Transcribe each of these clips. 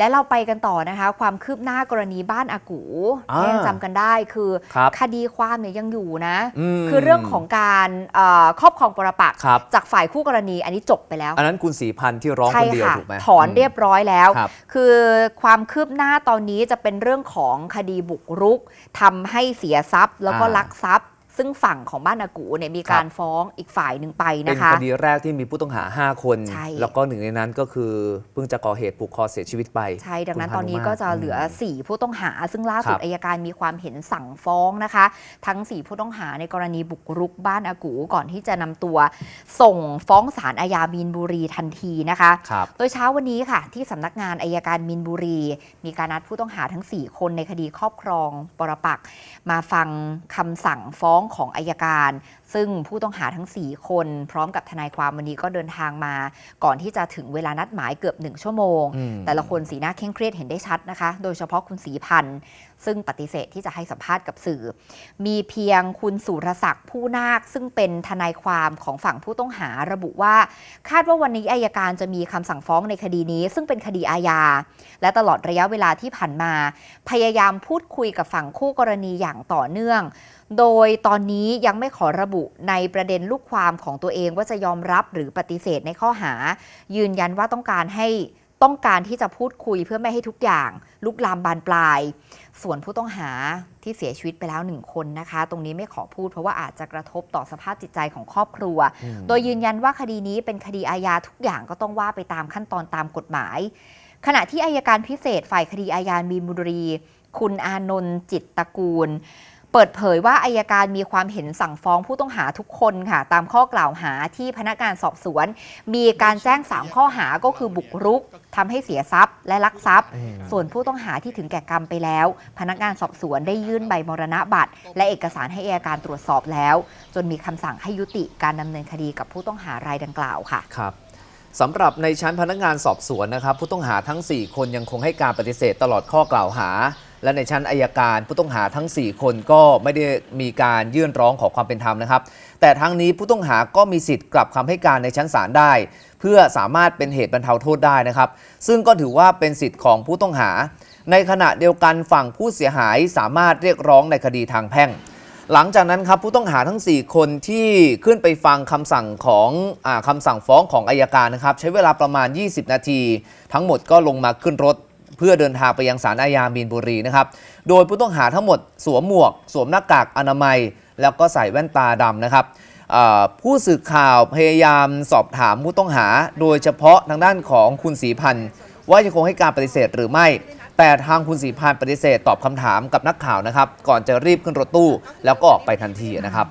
และเราไปกันต่อนะคะ ความคืบหน้ากรณีบ้านอากูอ่าถ้ายังจำกันได้คือครับคดีความเนี่ยยังอยู่นะมคือเรื่องของการเออครอบครองปรปักษ์ครับจากฝ่ายคู่กรณีอันนี้จบไปแล้ว อันนั้นคุณสีพันธ์ที่ร้องใช่คนเดียวค่ะถูกไหมถอนเรียบร้อยแล้วครับคือความคืบหน้าตอนนี้จะเป็นเรื่องของคดีบุกรุกทำให้เสียทรัพย์ แล้วก็อ่าลักทรัพย์ ซึ่งฝั่งของบ้านอากูเนี่ยมีการฟ้องอีกฝ่ายหนึ่งไปเป็นนะคะ คดีแรกที่มีผู้ต้องหา 5 คน ใช่ แล้วก็หนึ่งในนั้นก็คือเพิ่งจะก่อเหตุผูกคอเสียชีวิตไปใช่ ดังนั้นคุณตอนนี้พานุมาตรก็จะเหลือ4ผู้ต้องหา ซึ่งล่าสุดครับ อายการมีความเห็นสั่งฟ้องนะคะ ทั้ง 4 ผู้ต้องหาในกรณีบุกรุกบ้านอากูก่อนที่จะนำตัว ส่งฟ้องศาลอาญามีนบุรีทันทีนะคะ ครับ โดยเช้าวันนี้ค่ะ ที่สำนักงานอายการมินบุรี มีการนัดผู้ต้องหาทั้ง 4 คนในคดีครอบครองปรปักษ์มาฟังคำสั่งฟ้องของอายการ ซึ่งผู้ต้องหาทั้ง 4 คน พร้อมกับทนายความวันนี้ก็เดินทางมา ก่อนที่จะถึงเวลานัดหมายเกือบ1ชั่วโมงอืมแต่ละคนสีหน้าเคร่งเครียดเห็นได้ชัดนะคะ โดยเฉพาะคุณสีพันธ์ซึ่งปฏิเสธที่จะให้สัมภาษณ์กับสื่อ มีเพียงคุณสุรศักดิ์ผู้นาค ซึ่งเป็นทนายความของฝั่งผู้ต้องหาระบุว่า คาดว่าวันนี้อายการจะมีคำสั่งฟ้องในคดีนี้ ซึ่งเป็นคดีอาญาและตลอดระยะเวลาที่ผ่านมา พยายามพูดคุยกับฝั่งคู่กรณีอย่างต่อเนื่อง โดยตอนนี้ยังไม่ขอระบุในประเด็นลูกความของตัวเองว่าจะยอมรับหรือปฏิเสธในข้อหา ยืนยันว่าต้องการให้ต้องการที่จะพูดคุยเพื่อไม่ให้ทุกอย่าง ลุกลามบานปลาย ส่วนผู้ต้องหาที่เสียชีวิตไปแล้วหนึ่งคนนะคะ ตรงนี้ไม่ขอพูดเพราะว่าอาจจะกระทบต่อสภาพจิตใจของครอบครัวอืมโดยยืนยันว่าคดีนี้เป็นคดีอาญาทุกอย่างก็ต้องว่าไปตามขั้นตอนตามกฎหมาย ขณะที่อายการพิเศษฝ่ายคดีอาญามีนบุรี คุณอานนท์จิตตระกูล เปิดเผยว่าอายการมีความเห็นสั่งฟ้องผู้ต้องหาทุกคนค่ะ ตามข้อกล่าวหาที่พนักงานสอบสวน มีการแจ้ง 3 ข้อหาก็คือบุกรุกทำให้เสียทรัพย์ และลักทรัพย์อืมส่วนผู้ต้องหาที่ถึงแก่กรรมไปแล้ว พนักงานสอบสวนได้ยื่นใบมรณบัตร และเอกสารให้อัยการตรวจสอบแล้ว จนมีคำสั่งให้ยุติการดำเนินคดีกับผู้ต้องหารายดังกล่าวค่ะครับสำหรับในชั้นพนักงานสอบสวนนะครับผู้ต้องหาทั้ง 4 คนยังคงให้การปฏิเสธตลอดข้อกล่าวหา และในชั้นอายการผู้ต้องหาทั้ง 4 คนก็ไม่ได้มีการยื่นร้องขอความเป็นธรรมนะครับ แต่ทั้งนี้ผู้ต้องหาก็มีสิทธิ์กลับคำให้การในชั้นศาลได้ เพื่อสามารถเป็นเหตุบรรเทาโทษได้นะครับ ซึ่งก็ถือว่าเป็นสิทธิ์ของผู้ต้องหา ในขณะเดียวกันฝั่งผู้เสียหายสามารถเรียกร้องในคดีทางแพ่งหลังจากนั้นครับผู้ต้องหาทั้ง 4 คนที่ขึ้นไปฟังคำสั่งของอคำสั่งฟ้องของอายการนะครับ ใช้เวลาประมาณ 20 นาที ทั้งหมดก็ลงมาขึ้นรถ เพื่อเดินทางไปยังศาลอาญามีนบุรีนะครับ โดยผู้ต้องหาทั้งหมดสวมหมวก สวมหน้ากากอนามัย แล้วก็ใส่แว่นตาดำนะครับผู้สื่อข่าวพยายามสอบถามผู้ต้องหา โดยเฉพาะทางด้านของคุณศรีพันธ์ว่าจะคงให้การปฏิเสธหรือไม่ แต่ทางคุณศรีพันธ์ปฏิเสธตอบคำถามกับนักข่าวนะครับ ก่อนจะรีบขึ้นรถตู้ แล้วก็ออกไปทันทีนะครับ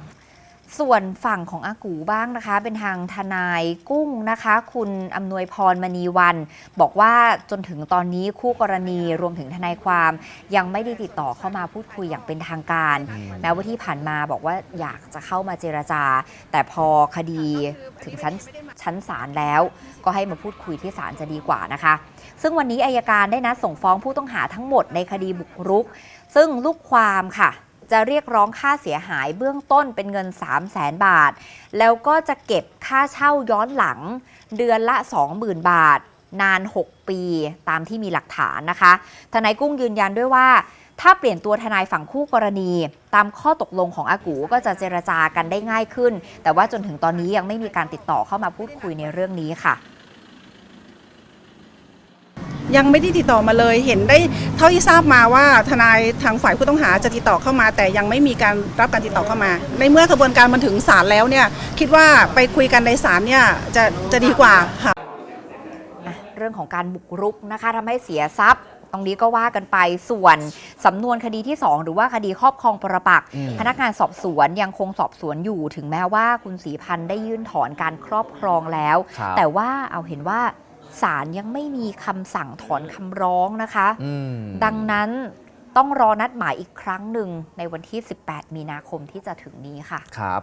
ส่วนฝั่งของอากูบ้างนะคะ เป็นทางทนายกุ้งนะคะ คุณอำนวยพรมณีวัน บอกว่าจนถึงตอนนี้คู่กรณีรวมถึงทนายความ ยังไม่ได้ติดต่อเข้ามาพูดคุยอย่างเป็นทางการ แม้ว่าที่ผ่านมาบอกว่าอยากจะเข้ามาเจรจา แต่พอคดีถึงชั้นชั้นศาลแล้ว ก็ให้มาพูดคุยที่ศาลจะดีกว่านะคะ ซึ่งวันนี้อายการได้นัดส่งฟ้องผู้ต้องหาทั้งหมดในคดีบุกรุก ซึ่งลูกความค่ะ จะเรียกร้องค่าเสียหายเบื้องต้นเป็นเงิน 3 0 0แสนบาท แล้วก็จะเก็บค่าเช่าย้อนหลัง เดือนละ 20,000 บาท นาน 6 ปีตามที่มีหลักฐานนะคะ ทนายกุ้งยืนยันด้วยว่า ถ้าเปลี่ยนตัวทนายฝั่งคู่กรณี ตามข้อตกลงของอากูก็จะเจรจากันได้ง่ายขึ้น แต่ว่าจนถึงตอนนี้ยังไม่มีการติดต่อเข้ามาพูดคุยในเรื่องนี้ค่ะ ยังไม่ได้ติดต่อมาเลยเห็นได้เท่าที่ทราบมาว่าทนายทางฝ่ายผู้ต้องหาจะติดต่อเข้ามา แต่ยังไม่มีการรับการติดต่อเข้ามา ในเมื่อกระบวนการมันถึงศาลแล้วเนี่ยคิดว่าไปคุยกันในศาลเนี่ยจะจะดีกว่าค่ะอะเรื่องของการบุกรุกนะคะทำให้เสียทรัพย์ตรงนี้ก็ว่ากันไปส่วนสำนวนคดีที่ 2 หรือว่าคดีครอบครองปรปักษ์อืมพนักงานสอบสวนยังคงสอบสวนอยู่ถึงแม้ว่าคุณศรีพันธ์ได้ยื่นถอนการครอบครองแล้วครับแต่ว่าเอาเห็นว่า ศาลยังไม่มีคำสั่งถอนคำร้องนะคะอืมดังนั้นต้องรอนัดหมายอีกครั้งหนึ่งในวันที่ 18 มีนาคมที่จะถึงนี้ค่ะ ครับ